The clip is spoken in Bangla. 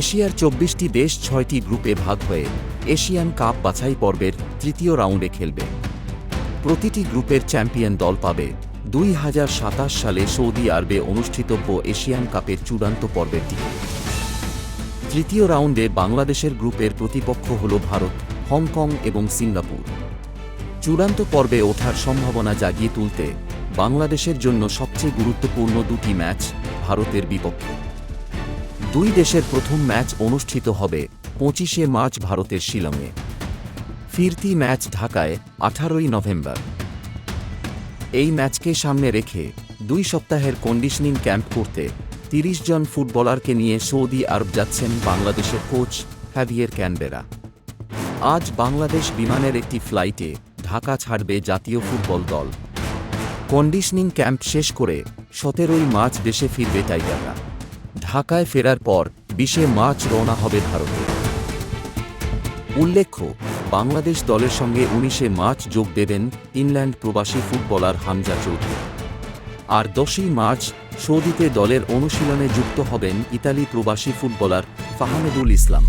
এশিয়ার চব্বিশটি দেশ ছয়টি গ্রুপে ভাগ হয়ে এশিয়ান কাপ বাছাই পর্বের তৃতীয় রাউন্ডে খেলবে। প্রতিটি গ্রুপের চ্যাম্পিয়ন দল পাবে দুই হাজার সাতাশ সালে সৌদি আরবে অনুষ্ঠিতব্য এশিয়ান কাপের চূড়ান্ত পর্বের তৃতীয় রাউন্ডে বাংলাদেশের গ্রুপের প্রতিপক্ষ হল ভারত, হংকং এবং সিঙ্গাপুর। চূড়ান্ত পর্বে ওঠার সম্ভাবনা জাগিয়ে তুলতে বাংলাদেশের জন্য সবচেয়ে গুরুত্বপূর্ণ দুটি ম্যাচ ভারতের বিপক্ষে। দুই দেশের প্রথম ম্যাচ অনুষ্ঠিত হবে পঁচিশে মার্চ ভারতের শিলংয়ে। ফিরতি ম্যাচ ঢাকায় আঠারোই নভেম্বর। এই ম্যাচকে সামনে রেখে দুই সপ্তাহের কন্ডিশনিং ক্যাম্প করতে তিরিশ জন ফুটবলারকে নিয়ে সৌদি আরব যাচ্ছেন বাংলাদেশের কোচ হ্যাভিয়ের ক্যানবেরা। আজ বাংলাদেশ বিমানের একটি ফ্লাইটে ঢাকা ছাড়বে জাতীয় ফুটবল দল। কন্ডিশনিং ক্যাম্প শেষ করে সতেরোই মার্চ দেশে ফিরবে টাইগাররা। ঢাকায় ফেরার পর বিশে মার্চ রওনা হবে ভারতে। উল্লেখ্য, বাংলাদেশ দলের সঙ্গে উনিশে মার্চ যোগ দেবেন ইংল্যান্ড প্রবাসী ফুটবলার হামজা চৌধুরী। আর দশই মার্চ সৌদিতে দলের অনুশীলনে যুক্ত হবেন ইতালি প্রবাসী ফুটবলার ফাহমেদুল ইসলাম।